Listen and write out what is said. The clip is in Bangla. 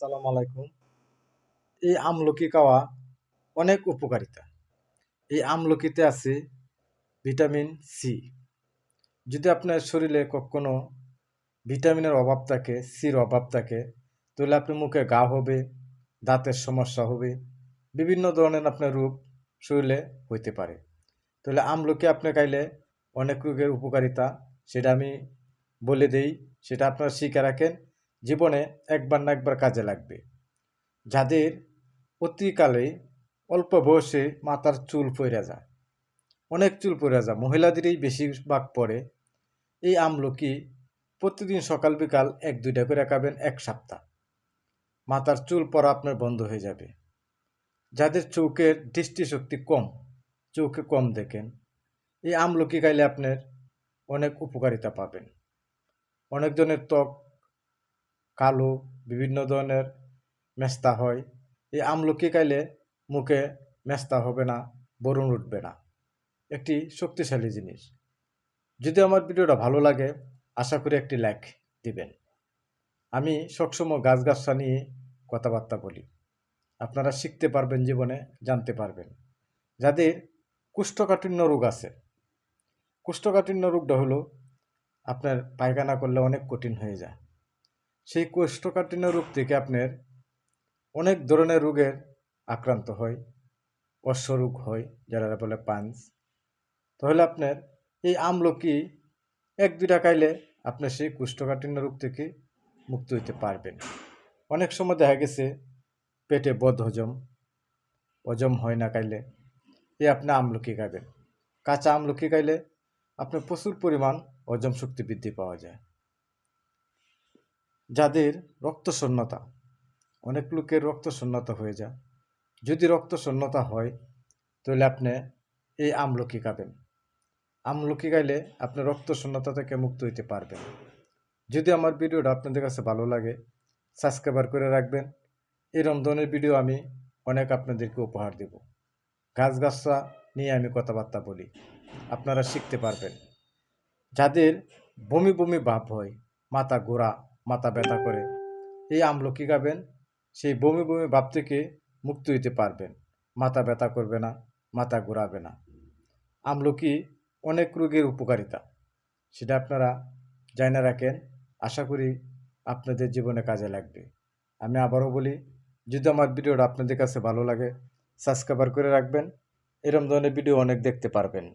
সালাম আলাইকুম। এই আমলকি খাওয়া অনেক উপকারিতা। এই আমলকিতে আছে ভিটামিন সি। যদি আপনার শরীরে কখনো ভিটামিনের অভাব থাকে সির অভাব থাকে, তাহলে আপনি মুখে গা হবে, দাঁতের সমস্যা হবে, বিভিন্ন ধরনের আপনার রোগ শরীরে হইতে পারে। তাহলে আমলকি আপনি খাইলে অনেক রোগের উপকারিতা, সেটা আমি বলে দেই, সেটা আপনারা শিখে রাখেন। জীবনে একবার না একবার কাজে লাগবে। যাদের অতিকালে অল্প বয়সে মাথার চুল পড়ে যায়। অনেক চুল পড়ে যায়, মহিলাদেরই বেশিরভাগ পড়ে এই আমলকি প্রতিদিন সকাল বিকাল এক, দুইটা করে খাবেন এক সপ্তাহ। মাথার চুল পরা আপনার বন্ধ হয়ে যাবে। যাদের চৌকের দৃষ্টিশক্তি কম, চৌকে কম দেখেন। এই আমলকি খাইলে আপনার অনেক উপকারিতা পাবেন। অনেকজনের ত্বক কালো, বিভিন্ন ধরনের মেস্তা হয়। এই আমলকি খাইলে মুখে মেস্তা হবে না, বরুণ উঠবে না। একটি শক্তিশালী জিনিস। যদি আমার ভিডিওটা ভালো লাগে, আশা করি একটি লাইক দিবেন। আমি সবসময় গাছ গাছটা নিয়ে কথাবার্তা বলি। আপনারা শিখতে পারবেন জীবনে, জানতে পারবেন। যাদের কুষ্ঠকাঠিন্য রোগ আছে, কুষ্ঠকাঠিন্য রোগটা হলো আপনার পায়খানা করলে অনেক কঠিন হয়ে যায়। সেই কোষ্ঠকাঠিন্য রোগ থেকে আপনার অনেক ধরনের রোগের আক্রান্ত হয়, অশ্বরোগ হয়, যারা বলে পাঞ্চ। তাহলে আপনার এই আমলকি এক দুইটা খাইলে আপনার সেই কোষ্ঠকাঠিন্য রোগ থেকে মুক্ত হইতে পারবেন। অনেক সময় দেখা গেছে পেটে বদ হজম হজম হয় না খাইলে এ আপনি আমলকি খাবেন। কাঁচা আমলকি খাইলে আপনার প্রচুর পরিমাণ হজম শক্তি বৃদ্ধি পাওয়া যায়। যাদের রক্তশূন্যতা, অনেক লোকের রক্তশূন্যতা হয়ে যায়। যদি রক্তশূন্যতা হয়, তাহলে আপনি এই আমলকি খাবেন। আমলকি খাইলে আপনি রক্তশূন্যতা থেকে মুক্ত হইতে পারবেন। যদি আমার ভিডিওটা আপনাদের কাছে ভালো লাগে, সাবস্ক্রাইবার করে রাখবেন। এরম ধরনের ভিডিও আমি অনেক আপনাদেরকে উপহার দেব। গাছ গাছরা নিয়ে আমি কথাবার্তা বলি। আপনারা শিখতে পারবেন। যাদের বমি বমি ভাব হয়, মাথা গোড়া মাথা ব্যথা করে। এই আমলকি খাবেন সেই বমি বমি ভাব থেকে মুক্ত হইতে পারবেন। মাথা ব্যথা করবে না, মাথা ঘোরাবে না। আমলকি অনেক রোগের উপকারিতা। সেটা আপনারা জানা রাখেন। আশা করি আপনাদের জীবনে কাজে লাগবে। আমি আবারও বলি, যদি আমার ভিডিওটা আপনাদের কাছে ভালো লাগে সাবস্ক্রাইবার করে রাখবেন। এরম ধরনের ভিডিও অনেক দেখতে পারবেন।